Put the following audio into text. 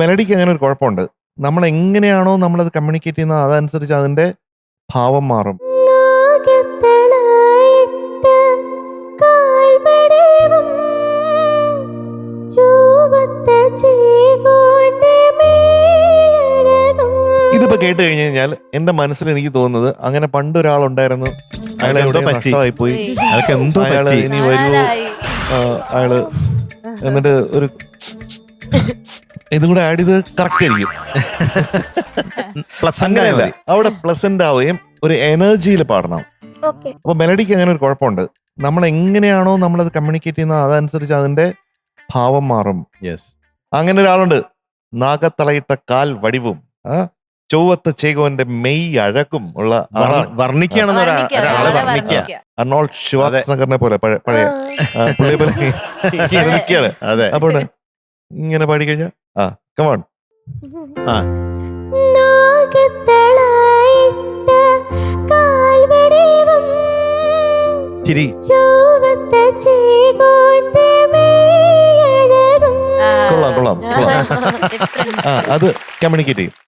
മെലഡിക്ക് അങ്ങനെ ഒരു കുഴപ്പമുണ്ട് നമ്മൾ എങ്ങനെയാണോ നമ്മളത് കമ്മ്യൂണിക്കേറ്റ് ചെയ്യുന്നത് അതനുസരിച്ച് അതിന്റെ ഭാവം മാറും. ഇതിപ്പോ കേട്ട് കഴിഞ്ഞു കഴിഞ്ഞാൽ എന്റെ മനസ്സിൽ എനിക്ക് തോന്നുന്നത് അങ്ങനെ പണ്ട് ഒരാളുണ്ടായിരുന്നു അയാളെ എവിടെ. നഷ്ടമായി പോയി അയാൾക്ക് എന്തോ അയാൾ ഇനി വരൂ ആരായി? അയാൾ എന്നിട്ട് ഒരു ഇതും കൂടെ ആഡ് ചെയ്ത് കറക്റ്റ് ആയിരിക്കും. പ്ലസ് അങ്ങനെയല്ല അവിടെ പ്ലസന്റ് ആവുകയും ഒരു എനർജിയിൽ പാടണം. ഓക്കെ അപ്പൊ മെലഡിക്ക് അങ്ങനെ ഒരു കുഴപ്പമുണ്ട്. നമ്മൾ എങ്ങനെയാണോ നമ്മൾ അത് കമ്മ്യൂണിക്കേറ്റ് ചെയ്യുന്നത് അതനുസരിച്ച് അതിന്റെ ഭാവം മാറും. യെസ് അങ്ങനെ ഒരാളുണ്ട്. നാഗത്തളയിട്ട കാൽ വടിവും ചൊവ്വത്ത ചേകോന്റെ മെയ് അഴകും ഉള്ള ആളാണ്. വർണിക്കുകയാണെന്ന് ഒരാളെ വർണിക്കുക. അർണോൾഡ് ശിവാസനഗറിനെ പോലെ പഴയ- പുള്ളിയെ പോലെ അതെ. അപ്പോൾ ഇങ്ങനെ പാടിക്കഴിഞ്ഞാൽ ആ കമോൺ ആ. ചിരി. കൊള്ളാം കൊള്ളാം കൊള്ളാം. ആ. അത് കമ്മ്യൂണിക്കേറ്റ് ചെയ്യും.